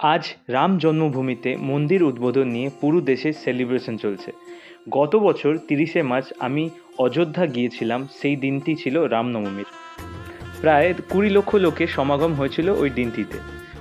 আজ রাম জন্মভূমিতে মন্দির উদ্বোধন নিয়ে পুরো দেশে সেলিব্রেশন চলছে। গত বছর তিরিশে মার্চ আমি অযোধ্যা গিয়েছিলাম, সেই দিনটি ছিল রামনবমীর প্রায় কুড়ি লক্ষ লোকের সমাগম হয়েছিল ওই দিনটিতে।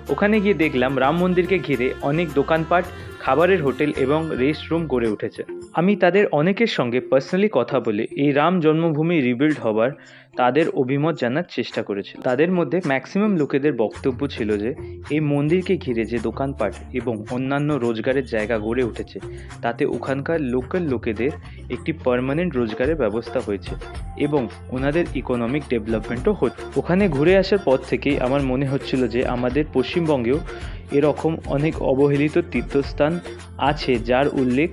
ওখানে গিয়ে দেখলাম রাম মন্দিরকে ঘিরে অনেক দোকানপাট, খাবারের হোটেল এবং রেস্ট রুম গড়ে উঠেছে। আমি তাদের অনেকের সঙ্গে পার্সোনালি কথা বলে এই রাম জন্মভূমি রিবিল্ড হবার তাদের অভিমত জানার চেষ্টা করেছি। তাদের মধ্যে ম্যাক্সিমাম লোকেদের বক্তব্য ছিল যে, এই মন্দিরকে ঘিরে যে দোকানপাট এবং অন্যান্য রোজগারের জায়গা গড়ে উঠেছে, তাতে ওখানকার লোকাল লোকেদের একটি পার্মানেন্ট রোজগারের ব্যবস্থা হয়েছে এবং ওনাদের ইকোনমিক ডেভেলপমেন্টও হচ্ছে। ওখানে ঘুরে আসার পর থেকেই আমার মনে হচ্ছিল যে, আমাদের পশ্চিমবঙ্গেও এরকম অনেক অবহেলিত তীর্থস্থান আছে যার উল্লেখ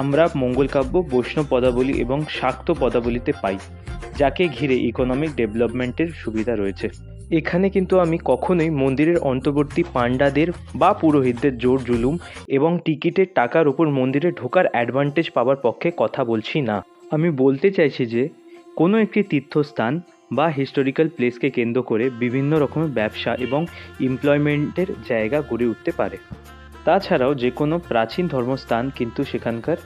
আমরা মঙ্গলকাব্য, বৈষ্ণব পদাবলী এবং শাক্ত পদাবলীতে পাই, যাকে ঘিরে ইকোনমিক ডেভেলপমেন্টের সুবিধা রয়েছে। এখানে কিন্তু আমি কখনোই মন্দিরের অন্তর্বর্তী পাণ্ডাদের বা পুরোহিতদের জোর জুলুম এবং টিকিটের টাকার উপর মন্দিরে ঢোকার অ্যাডভান্টেজ পাওয়ার পক্ষে কথা বলছি না। আমি বলতে চাইছি যে কোনো একটি তীর্থস্থান বা হিস্টোরিক্যাল প্লেসকে কেন্দ্র করে বিভিন্ন রকমের ব্যবসা এবং এমপ্লয়মেন্টের জায়গা গড়ে উঠতে পারে। তাছাড়াও যে কোনো প্রাচীন ধর্মস্থান কিন্তু সেখানকার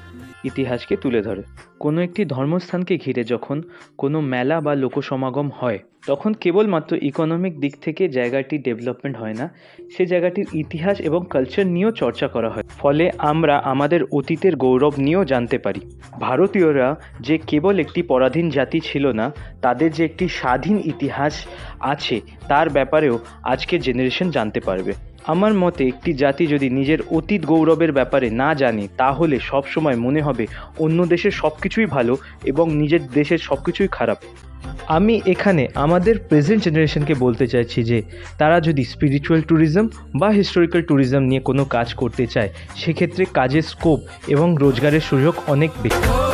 ইতিহাসকে তুলে ধরে। কোনো একটি ধর্মস্থানকে ঘিরে যখন কোনো মেলা বা লোকসমাগম হয়, তখন কেবলমাত্র ইকোনমিক দিক থেকে জায়গাটি ডেভেলপমেন্ট হয় না, সে জায়গাটির ইতিহাস এবং কালচার নিয়েও চর্চা করা হয়। ফলে আমরা আমাদের অতীতের গৌরব নিয়েও জানতে পারি। ভারতীয়রা যে কেবল একটি পরাধীন জাতি ছিল না, তাদের যে একটি স্বাধীন ইতিহাস আছে, তার ব্যাপারেও আজকের জেনারেশন জানতে পারবে। আমার মতে একটি জাতি যদি নিজের অতীত গৌরবের ব্যাপারে না জানে, তাহলে সবসময় মনে হবে অন্য দেশের সব কিছুই ভালো এবং নিজের দেশের সব কিছুই খারাপ। আমি এখানে আমাদের প্রেজেন্ট জেনারেশনকে বলতে চাইছি যে, তারা যদি স্পিরিচুয়াল ট্যুরিজম বা হিস্টোরিক্যাল ট্যুরিজম নিয়ে কোনো কাজ করতে চায়, সেক্ষেত্রে কাজের স্কোপ এবং রোজগারের সুযোগ অনেক বেশি।